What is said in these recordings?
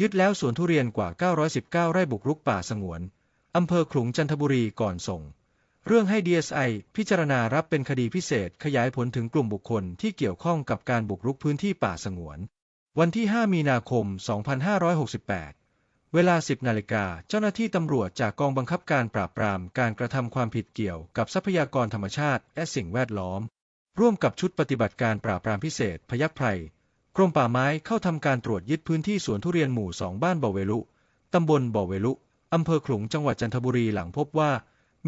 ยึดแล้วสวนทุเรียนกว่า 919 ไร่บุกรุกป่าสงวน อำเภอขลุงจันทบุรีก่อนส่ง เรื่องให้ DSI พิจารณารับเป็นคดีพิเศษขยายผลถึงกลุ่มบุคคลที่เกี่ยวข้องกับการบุกรุกพื้นที่ป่าสงวน วันที่ 5 มีนาคม 2568 เวลา 10 นาฬิกาเจ้าหน้าที่ตำรวจจากกองบังคับการปราบปรามการกระทำความผิดเกี่ยวกับทรัพยากรธรรมชาติและสิ่งแวดล้อม ร่วมกับชุดปฏิบัติการปราบปรามพิเศษพยัคฆ์ไพร รมป่าไม้เข้าทำการตรวจยึดพื้นที่สวนทุเรียนหมู่2บ้านบ่อเวลุ ตำบลบ่อเวลุ อำเภอขลุงจังหวัดจันทบุรีหลังพบว่า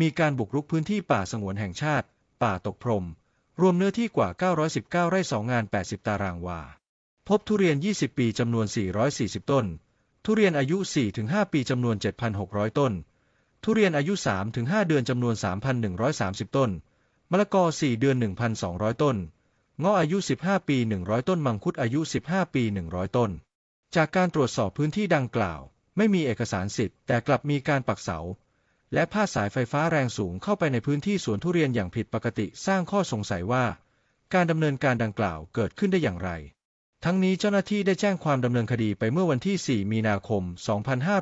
มีการบุกรุกพื้นที่ป่าสงวนแห่งชาติ ป่าตกพรม รวมเนื้อที่กว่า 919 ไร่2งาน 80 ตารางวา พบทุเรียน 20 ปีจำนวน 440 ต้น ทุเรียนอายุ 4-5 ปีจำนวน 7,600 ต้น ทุเรียนอายุ 3-5 เดือนจำนวน 3,130 ต้น มะละกอ 4 เดือน 1,200 ต้น งาะอายุ 15 ปี 100 ต้น มังคุดอายุ 15 ปี 100 ต้น จากการตรวจสอบพื้นที่ดังกล่าว ไม่มีเอกสารสิทธิ์ แต่กลับมีการปักเสา และพาดสายไฟฟ้าแรงสูงเข้าไปในพื้นที่สวนทุเรียนอย่างผิดปกติสร้างข้อสงสัยว่า การดำเนินการดังกล่าวเกิดขึ้นได้อย่างไร ทั้งนี้เจ้าหน้าที่ได้แจ้งความดำเนินคดีไปเมื่อวันที่ 4 มีนาคม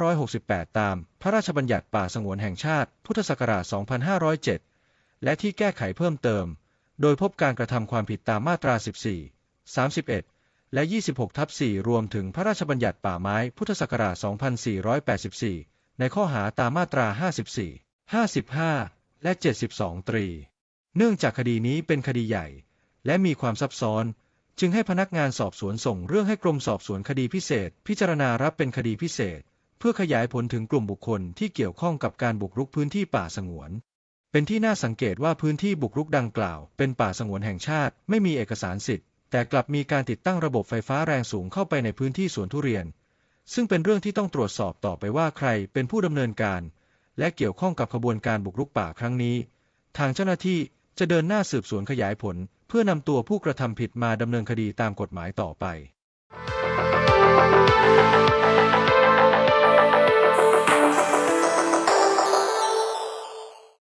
2568 ตาม พระราชบัญญัติป่าสงวนแห่งชาติ พุทธศักราช 2507 และที่แก้ไขเพิ่มเติม โดยพบการกระทำความผิดตามมาตรา 14 31 และ 26 ทับ 4 รวมถึงพระราชบัญญัติป่าไม้พุทธศักราช 2484 ในข้อหาตามมาตรา 54 55 และ 72 ตรี เนื่องจากคดีนี้เป็นคดีใหญ่ และมีความซับซ้อน จึงให้พนักงานสอบสวนส่งเรื่องให้กรมสอบสวนคดีพิเศษ พิจารณารับเป็นคดีพิเศษ เพื่อขยายผลถึงกลุ่มบุคคลที่เกี่ยวข้องกับการบุกรุกพื้นที่ป่าสงวน เป็นที่น่าสังเกตว่าพื้นที่บุกรุกดังกล่าว เป็นป่าสงวนแห่งชาติ ไม่มีเอกสารสิทธิ์ แต่กลับมีการติดตั้งระบบไฟฟ้าแรงสูงเข้าไปในพื้นที่สวนทุเรียน ซึ่งเป็นเรื่องที่ต้องตรวจสอบต่อไปว่าใครเป็นผู้ดำเนินการ และเกี่ยวข้องกับขบวนการบุกรุกป่าครั้งนี้ ทางเจ้าหน้าที่จะเดินหน้าสืบสวนขยายผล เพื่อนำตัวผู้กระทำผิดมาดำเนินคดีตามกฎหมายต่อไป